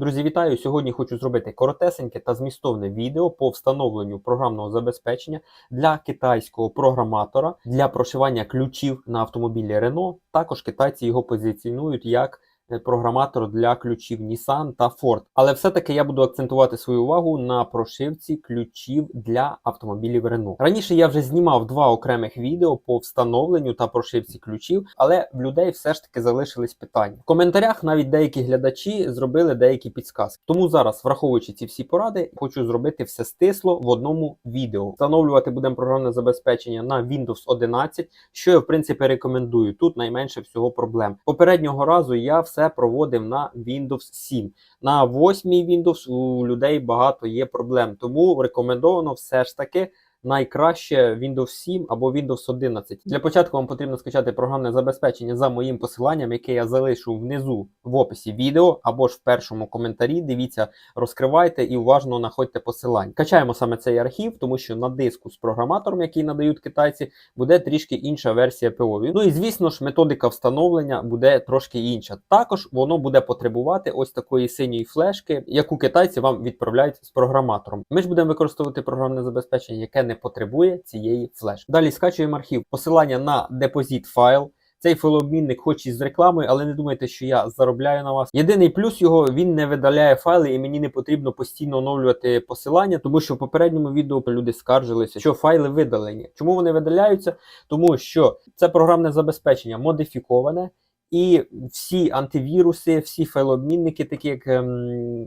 Друзі, вітаю! Сьогодні хочу зробити коротесеньке та змістовне відео по встановленню програмного забезпечення для китайського програматора для прошивання ключів на автомобілі Renault. Також китайці його позиціонують як програматор для ключів Nissan та Ford. Але все-таки я буду акцентувати свою увагу на прошивці ключів для автомобілів Renault. Раніше я вже знімав два окремих відео по встановленню та прошивці ключів, але в людей все ж таки залишились питання. В коментарях навіть деякі глядачі зробили деякі підсказки. Тому зараз, враховуючи ці всі поради, хочу зробити все стисло в одному відео. Встановлювати будемо програмне забезпечення на Windows 11, що я в принципі рекомендую. Тут найменше всього проблем. Попереднього разу я все проводив на Windows 7. На 8 Windows у людей багато є проблем, тому рекомендовано все ж таки найкраще Windows 7 або Windows 11. Для початку вам потрібно скачати програмне забезпечення за моїм посиланням, яке я залишу внизу в описі відео або ж в першому коментарі. Дивіться, розкривайте і уважно знаходьте посилання. Качаємо саме цей архів, тому що на диску з програматором, який надають китайці, буде трішки інша версія ПО. Ну і звісно ж, методика встановлення буде трошки інша. Також воно буде потребувати ось такої синьої флешки, яку китайці вам відправляють з програматором. Ми ж будемо використовувати програмне забезпечення, яке не потребує цієї флешки. Далі скачуємо архів. Посилання на депозит файл. Цей файлообмінник хоч і з рекламою, але не думайте, що я заробляю на вас. Єдиний плюс його він не видаляє файли, і мені не потрібно постійно оновлювати посилання, тому що в попередньому відео люди скаржилися, що файли видалені. Чому вони видаляються? Тому що це програмне забезпечення модифіковане. І всі антивіруси, всі файлообмінники, такі як ем,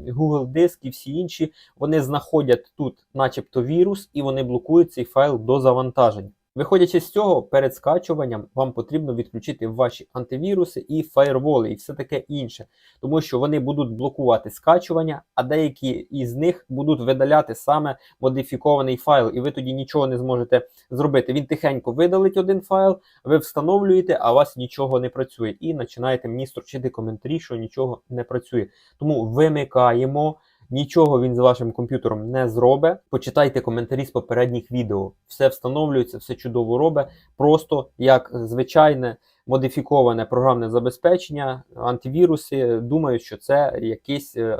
Google Диск і всі інші, вони знаходять тут, начебто, вірус, і вони блокують цей файл до завантаження. Виходячи з цього, перед скачуванням вам потрібно відключити ваші антивіруси і фаєрволи, і все таке інше, тому що вони будуть блокувати скачування, а деякі із них будуть видаляти саме модифікований файл, і ви тоді нічого не зможете зробити. Він тихенько видалить один файл, ви встановлюєте, а у вас нічого не працює. І починаєте мені строчити коментарі, що нічого не працює. Тому вимикаємо. Нічого він з вашим комп'ютером не зробить. Почитайте коментарі з попередніх відео. Все встановлюється, все чудово робить. Просто як звичайне модифіковане програмне забезпечення, антивіруси думають, що це якийсь е,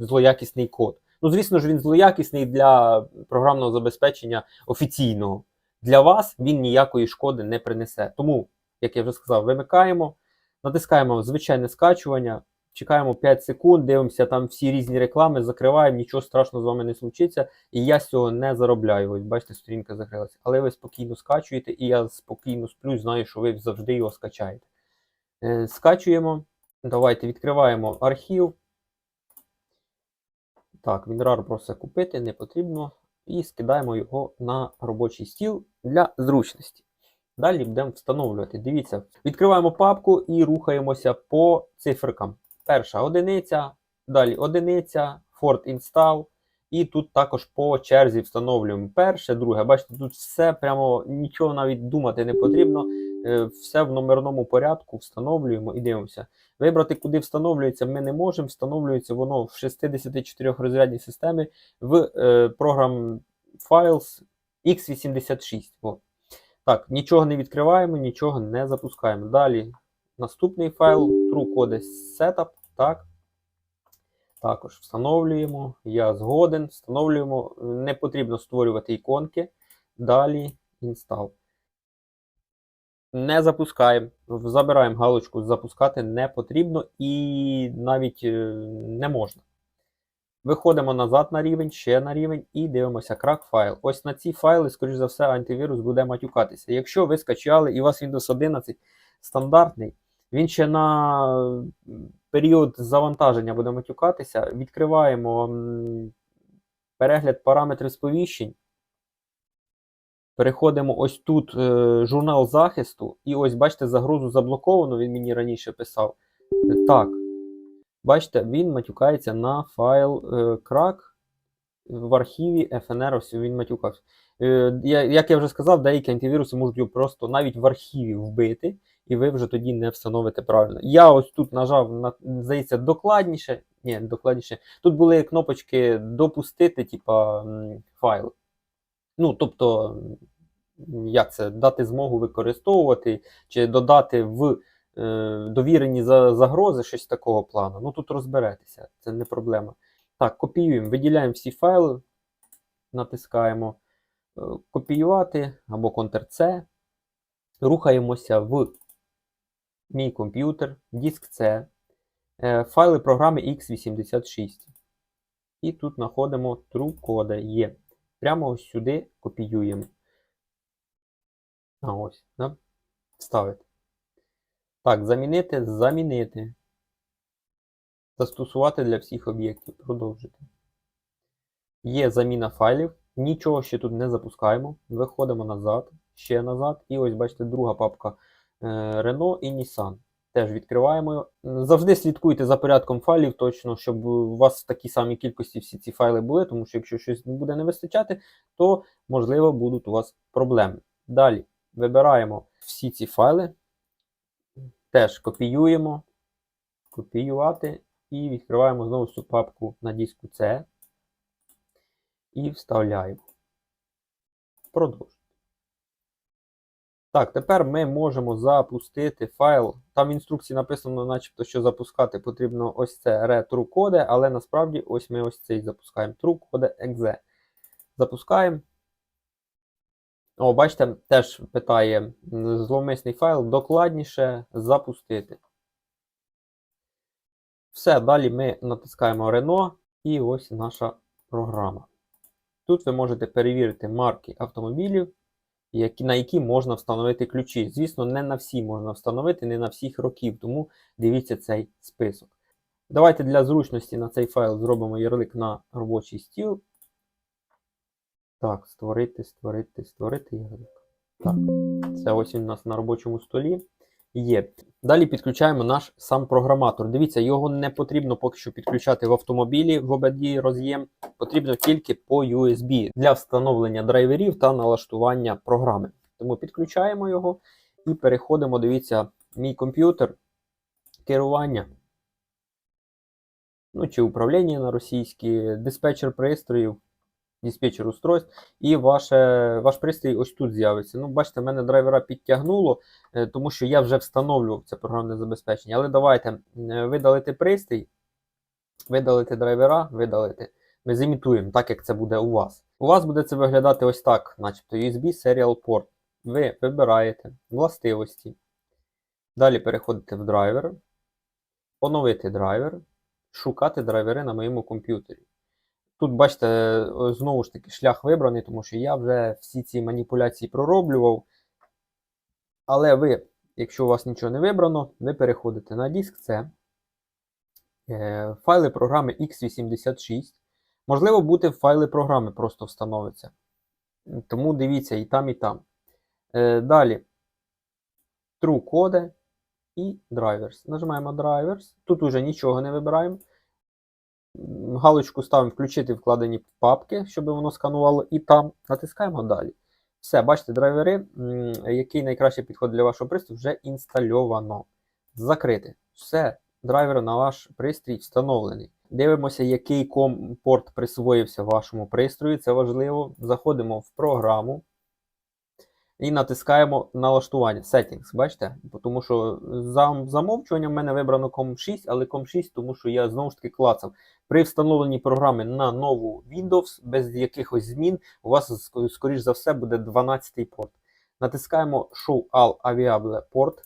злоякісний код. Ну, звісно ж, він злоякісний для програмного забезпечення офіційного. Для вас він ніякої шкоди не принесе. Тому, як я вже сказав, вимикаємо, натискаємо звичайне скачування. Чекаємо 5 секунд, дивимося там всі різні реклами, закриваємо, нічого страшного з вами не случиться. І я з цього не заробляю. Ось бачите, сторінка закрилася. Але ви спокійно скачуєте, і я спокійно сплю, знаю, що ви завжди його скачаєте. Е, скачуємо. Давайте відкриваємо архів. Так, WinRAR просить купити, не потрібно. І скидаємо його на робочий стіл для зручності. Далі будемо встановлювати. Дивіться, відкриваємо папку і рухаємося по циферкам. Перша одиниця, далі одиниця, Ford Install. І тут також по черзі встановлюємо перше, друге. Бачите, тут все прямо нічого навіть думати не потрібно. Е, Все в номерному порядку встановлюємо і дивимося. Вибрати, куди встановлюється, ми не можемо. Встановлюється воно в 64 розрядній системі в е, програм Files x86. О. Так, нічого не відкриваємо, нічого не запускаємо. Далі наступний файл TrueCode Setup. Так. Також встановлюємо. Я згоден. Встановлюємо. Не потрібно створювати іконки. Далі install. Не запускаємо. Забираємо галочку запускати не потрібно і навіть е, не можна. Виходимо назад на рівень, ще на рівень і дивимося крак файл. Ось на ці файли, скоріш за все, антивірус буде матюкатися. Якщо ви скачали і у вас Windows 11 стандартний, він ще на період завантаження буде матюкатися. Відкриваємо перегляд параметрів сповіщень. Переходимо ось тут е, журнал захисту. І ось, бачите, загрозу заблоковано, він мені раніше писав. Так. Бачите, він матюкається на файл е, крак в архіві FNR, він матюкався. Е, як я вже сказав, деякі антивіруси можуть його просто навіть в архіві вбити, і ви вже тоді не встановите правильно. Я ось тут нажав, на, здається, докладніше. Ні, докладніше. Тут були кнопочки допустити, типа файл. Ну, тобто, як це, дати змогу використовувати, чи додати в е, довірені за, загрози, щось такого плану. Ну тут розберетеся, це не проблема. Так, копіюємо, виділяємо всі файли, натискаємо е, копіювати або Ctrl-C. Рухаємося в мій комп'ютер, диск C, е, файли програми x86. І тут знаходимо true TrueCode є. Прямо ось сюди копіюємо. А ось, да? Вставити. Так, замінити, замінити. Застосувати для всіх об'єктів. Продовжити. Є заміна файлів. Нічого ще тут не запускаємо. Виходимо назад, ще назад. І ось, бачите, друга папка Renault і Nissan. Теж відкриваємо. Завжди слідкуйте за порядком файлів, точно, щоб у вас в такій самій кількості всі ці файли були, тому що якщо щось буде не вистачати, то можливо будуть у вас проблеми. Далі вибираємо всі ці файли, теж копіюємо, копіювати і відкриваємо знову цю папку на диску C і вставляємо. Продовжуємо. Так, тепер ми можемо запустити файл. Там в інструкції написано, начебто, що запускати потрібно ось це retrucode, але насправді ось ми ось цей запускаємо truecode.exe. Запускаємо. О, бачите, теж питає зловмисний файл докладніше запустити. Все, далі ми натискаємо Renault і ось наша програма. Тут ви можете перевірити марки автомобілів, які, на які можна встановити ключі. Звісно, не на всі можна встановити, не на всіх років, тому дивіться цей список. Давайте для зручності на цей файл зробимо ярлик на робочий стіл. Так, створити, створити, створити ярлик. Так, це ось він у нас на робочому столі. Є. Далі підключаємо наш сам програматор. Дивіться, його не потрібно поки що підключати в автомобілі в OBD роз'єм, потрібно тільки по USB для встановлення драйверів та налаштування програми. Тому підключаємо його і переходимо. Дивіться, мій комп'ютер, керування. Ну, чи управління на російській, диспетчер пристроїв, диспетчер устройств, і ваше, ваш пристрій ось тут з'явиться. Ну, бачите, мене драйвера підтягнуло, е, тому що я вже встановлював це програмне забезпечення. Але давайте е, видалити пристрій, видалити драйвера, видалити. Ми зімітуємо, так як це буде у вас. У вас буде це виглядати ось так, начебто USB Serial Port. Ви вибираєте властивості. Далі переходите в драйвер, оновити драйвер, шукати драйвери на моєму комп'ютері. Тут, бачите, е, знову ж таки, шлях вибраний, тому що я вже всі ці маніпуляції пророблював. Але ви, якщо у вас нічого не вибрано, ви переходите на диск C, е, файли програми x86. Можливо, бути файли програми просто встановиться. Тому дивіться і там, і там. Е, Далі TrueCode і Drivers. Нажимаємо Drivers. Тут уже нічого не вибираємо. Галочку ставимо включити вкладені папки, щоб воно сканувало, і там натискаємо далі. Все, бачите, драйвери, який найкраще підходить для вашого пристрою, вже інстальовано. Закрити. Все, драйвер на ваш пристрій встановлений. Дивимося, який компорт присвоївся вашому пристрою. Це важливо. Заходимо в програму і натискаємо налаштування. Settings, бачите? Тому що за замовчуванням в мене вибрано COM6, але COM6, тому що я знову ж таки клацав. При встановленні програми на нову Windows без якихось змін, у вас, скоріш за все, буде 12-й порт. Натискаємо Show All Available Port.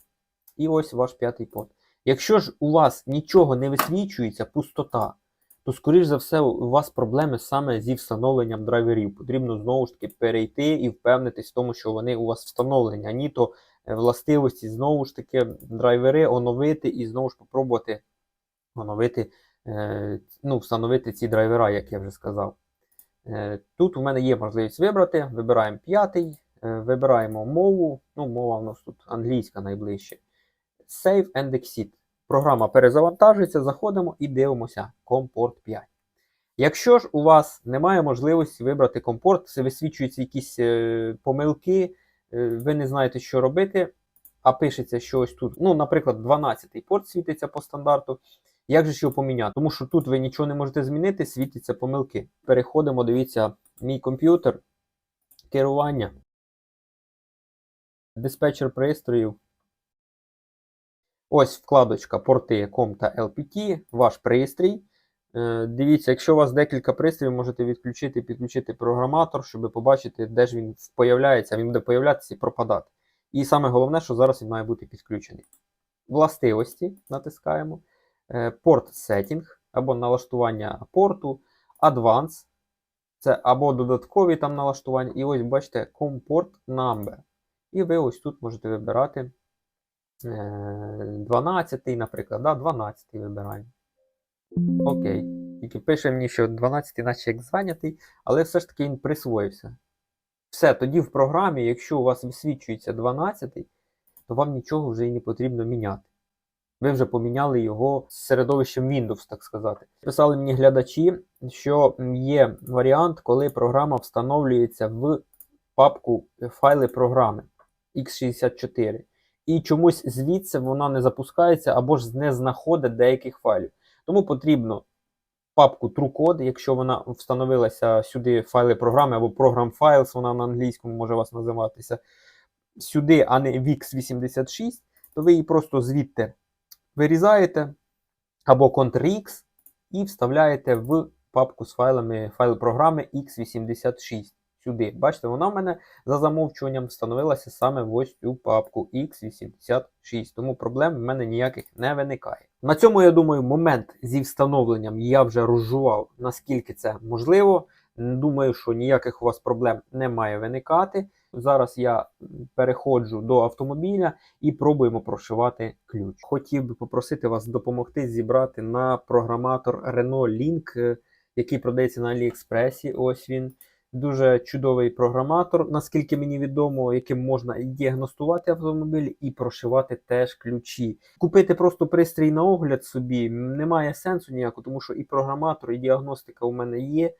І ось ваш п'ятий порт. Якщо ж у вас нічого не висвічується, пустота, то, скоріш за все, у вас проблеми саме зі встановленням драйверів. Потрібно знову ж таки перейти і впевнитись в тому, що вони у вас встановлені. Ані то е, властивості, знову ж таки, драйвери оновити і знову ж попробувати оновити, ну, встановити ці драйвера, як я вже сказав. Е, Тут у мене є можливість вибрати. Вибираємо п'ятий, е, вибираємо мову. Ну, мова у нас тут англійська найближче. Save and Exit. Програма перезавантажується, заходимо і дивимося компорт 5. Якщо ж у вас немає можливості вибрати компорт, це висвічуються якісь е, помилки, е, ви не знаєте, що робити, а пишеться щось тут. Ну, наприклад, 12-й порт світиться по стандарту. Як же його поміняти? Тому що тут ви нічого не можете змінити, світяться помилки. Переходимо, дивіться, мій комп'ютер, керування, диспетчер пристроїв. Ось вкладочка порти COM та LPT, ваш пристрій. Е, Дивіться, якщо у вас декілька пристроїв, можете відключити, підключити програматор, щоб побачити, де ж він появляється, він буде появлятися і пропадати. І саме головне, що зараз він має бути підключений. Властивості натискаємо. Е, Порт Setting або налаштування порту, Advanced. Це або додаткові там налаштування. І ось бачите, Comport Number. І ви ось тут можете вибирати е, 12, наприклад. Да, 12 вибираємо. Окей. Тільки пише мені, що 12 наче як зайнятий, але все ж таки він присвоївся. Все, тоді в програмі, якщо у вас висвічується 12, то вам нічого вже і не потрібно міняти. Ви вже поміняли його з середовищем Windows, так сказати. Писали мені глядачі, що є варіант, коли програма встановлюється в папку файли програми x64. І чомусь звідси вона не запускається або ж не знаходить деяких файлів. Тому потрібно папку TrueCode, якщо вона встановилася сюди файли програми або Program Files, вона на англійському може вас називатися, сюди, а не в x86, то ви її просто звідти вирізаєте або Ctrl-X і вставляєте в папку з файлами файл програми x86. Сюди. Бачите, вона в мене за замовчуванням встановилася саме в ось цю папку x86. Тому проблем в мене ніяких не виникає. На цьому, я думаю, момент зі встановленням я вже розжував, наскільки це можливо. Думаю, що ніяких у вас проблем не має виникати. Зараз я переходжу до автомобіля і пробуємо прошивати ключ. Хотів би попросити вас допомогти зібрати на програматор Renault Link, е, який продається на Аліекспресі. Ось він. Дуже чудовий програматор, наскільки мені відомо, яким можна і діагностувати автомобіль, і прошивати теж ключі. Купити просто пристрій на огляд собі немає сенсу ніякого, тому що і програматор, і діагностика у мене є.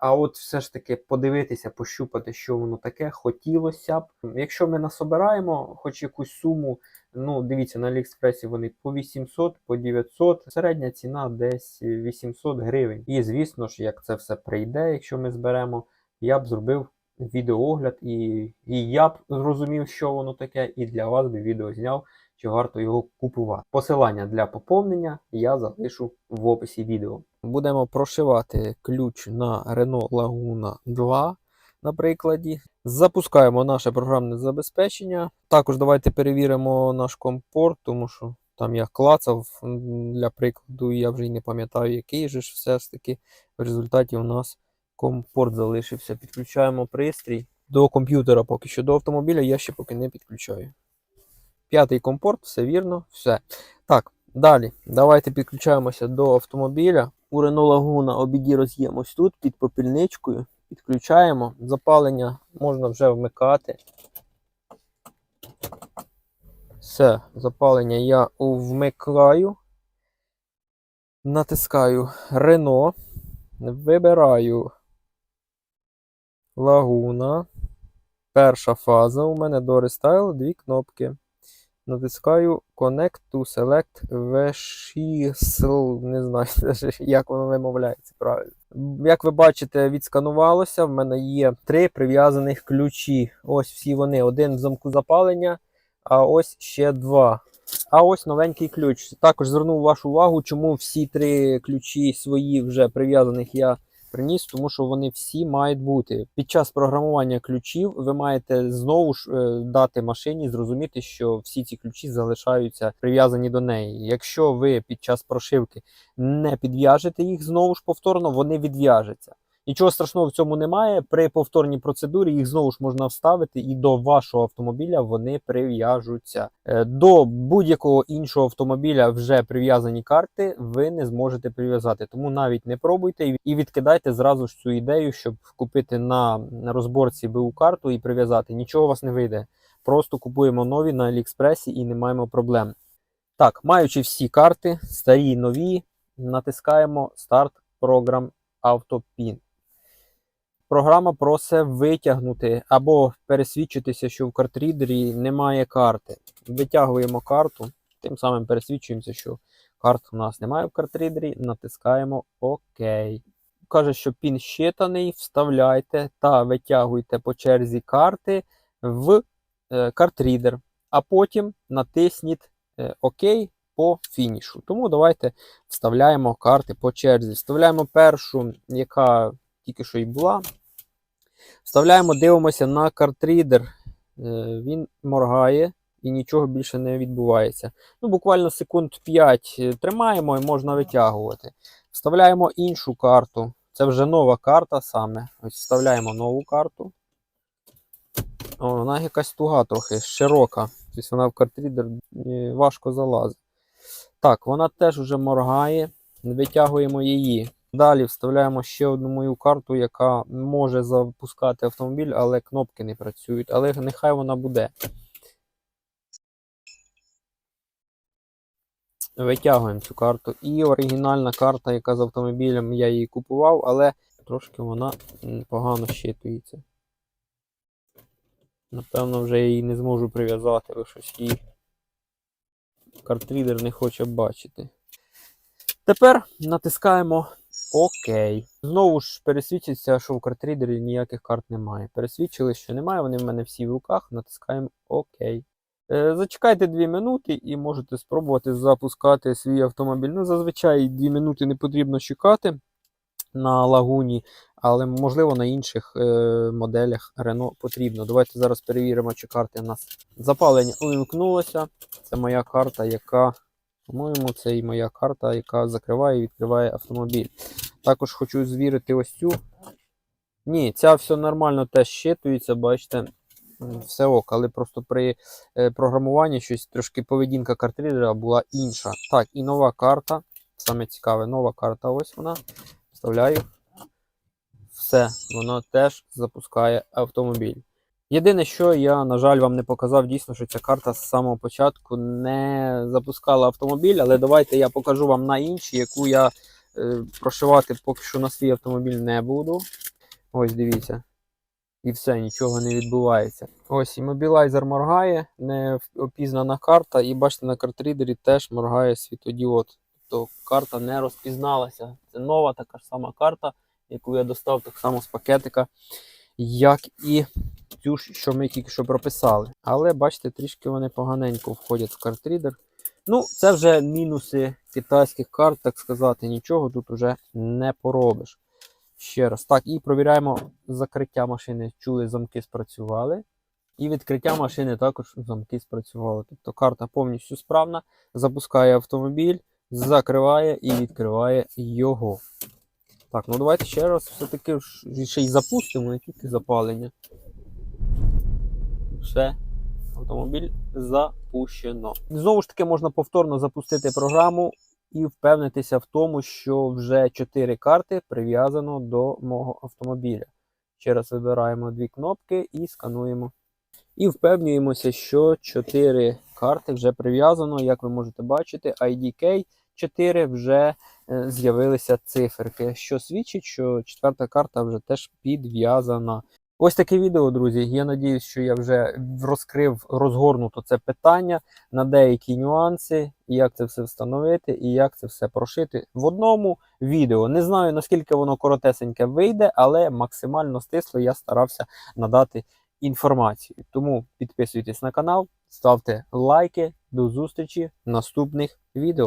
А от все ж таки подивитися, пощупати, що воно таке, хотілося б. Якщо ми насобираємо хоч якусь суму, ну дивіться, на Аліекспресі вони по 800, по 900, середня ціна десь 800 гривень. І звісно ж, як це все прийде, якщо ми зберемо, я б зробив відеоогляд, і, і я б зрозумів, що воно таке, і для вас би відео зняв, чи варто його купувати. Посилання для поповнення я залишу в описі відео. Будемо прошивати ключ на Renault Laguna 2 на прикладі. Запускаємо наше програмне забезпечення. Також давайте перевіримо наш компорт, тому що там я клацав для прикладу, я вже й не пам'ятаю, який же ж все ж таки в результаті у нас компорт залишився. Підключаємо пристрій до комп'ютера поки що. До автомобіля я ще поки не підключаю. П'ятий компорт, все вірно, все. Так, далі. Давайте підключаємося до автомобіля. У Renault Laguna OBD роз'єм ось тут під попільничкою. Підключаємо. Запалення можна вже вмикати. Все, запалення я вмикаю. Натискаю Renault. Вибираю Лагуна. Перша фаза. У мене до рестайл дві кнопки. Натискаю Connect to Select VSHISL. Не знаю, як воно вимовляється правильно. Як ви бачите, відсканувалося. В мене є три прив'язаних ключі. Ось всі вони. Один в замку запалення, а ось ще два. А ось новенький ключ. Також звернув вашу увагу, чому всі три ключі свої вже прив'язаних я приніс, тому що вони всі мають бути. Під час програмування ключів ви маєте знову ж е, дати машині зрозуміти, що всі ці ключі залишаються прив'язані до неї. Якщо ви під час прошивки не підв'яжете їх знову ж повторно, вони відв'яжуться. Нічого страшного в цьому немає. При повторній процедурі їх знову ж можна вставити, і до вашого автомобіля вони прив'яжуться. Е, До будь-якого іншого автомобіля вже прив'язані карти, ви не зможете прив'язати. Тому навіть не пробуйте і- відкидайте зразу ж цю ідею, щоб купити на розборці БУ карту і прив'язати. Нічого у вас не вийде. Просто купуємо нові на Аліекспресі і не маємо проблем. Так, маючи всі карти, старі і нові, натискаємо Start Program AutoPin. Програма просить витягнути або пересвідчитися, що в картрідері немає карти. Витягуємо карту, тим самим пересвідчуємося, що карт у нас немає в картрідері, натискаємо ОК. Каже, що пін щитаний, вставляйте та витягуйте по черзі карти в е, картрідер, а потім натисніть е, ОК по фінішу. Тому давайте вставляємо карти по черзі. Вставляємо першу, яка тільки що й була. Вставляємо, дивимося на картрідер. Е, Він моргає і нічого більше не відбувається. Ну, буквально секунд 5 тримаємо і можна витягувати. Вставляємо іншу карту. Це вже нова карта саме. Ось вставляємо нову карту. О, вона якась туга трохи, широка. Тобто вона в картрідер е, важко залазить. Так, вона теж вже моргає. Витягуємо її. Далі вставляємо ще одну мою карту, яка може запускати автомобіль, але кнопки не працюють. Але нехай вона буде. Витягуємо цю карту. І оригінальна карта, яка з автомобілем, я її купував, але трошки вона погано щитується. Напевно, вже її не зможу прив'язати, бо щось її картрідер не хоче бачити. Тепер натискаємо ОК. Знову ж пересвідчиться, що в картрідері ніяких карт немає. Пересвідчили, що немає, вони в мене всі в руках. Натискаємо ОК. Е, Зачекайте 2 минути і можете спробувати запускати свій автомобіль. Ну, зазвичай 2 минути не потрібно чекати на лагуні, але можливо на інших е, моделях Renault потрібно. Давайте зараз перевіримо, чи карти у нас запалення увімкнулося. Це моя карта, яка, по-моєму, це і моя карта, яка закриває і відкриває автомобіль. Також хочу звірити ось цю. Ні, ця все нормально теж щитується, бачите. Все ок, але просто при е, програмуванні щось трошки поведінка картридера була інша. Так, і нова карта. Саме цікаве, нова карта, ось вона. Вставляю. Все, воно теж запускає автомобіль. Єдине, що я, на жаль, вам не показав, дійсно, що ця карта з самого початку не запускала автомобіль, але давайте я покажу вам на іншій, яку я е, прошивати поки що на свій автомобіль не буду. Ось дивіться. І все, нічого не відбувається. Ось іммобілайзер моргає, не опізнана карта, і бачите, на картрідері теж моргає світодіод. Тобто карта не розпізналася. Це нова така ж сама карта, яку я достав так само з пакетика, як і цю, ж, що ми тільки що прописали. Але бачите, трішки вони поганенько входять в картрідер. Ну, це вже мінуси китайських карт, так сказати, нічого тут вже не поробиш. Ще раз. Так, і провіряємо закриття машини. Чули, замки спрацювали. І відкриття машини також замки спрацювали. Тобто карта повністю справна, запускає автомобіль, закриває і відкриває його. Так, ну давайте ще раз все-таки ще й запустимо, не тільки запалення. Все, автомобіль запущено. Знову ж таки, можна повторно запустити програму і впевнитися в тому, що вже 4 карти прив'язано до мого автомобіля. Ще раз вибираємо дві кнопки і скануємо. І впевнюємося, що 4 карти вже прив'язано. Як ви можете бачити, IDK 4 вже е, з'явилися циферки, що свідчить, що четверта карта вже теж підв'язана. Ось таке відео, друзі. Я надіюсь, що я вже розкрив розгорнуто це питання на деякі нюанси, як це все встановити і як це все прошити в одному відео. Не знаю наскільки воно коротесеньке вийде, але максимально стисло я старався надати інформацію. Тому підписуйтесь на канал, ставте лайки. До зустрічі в наступних відео.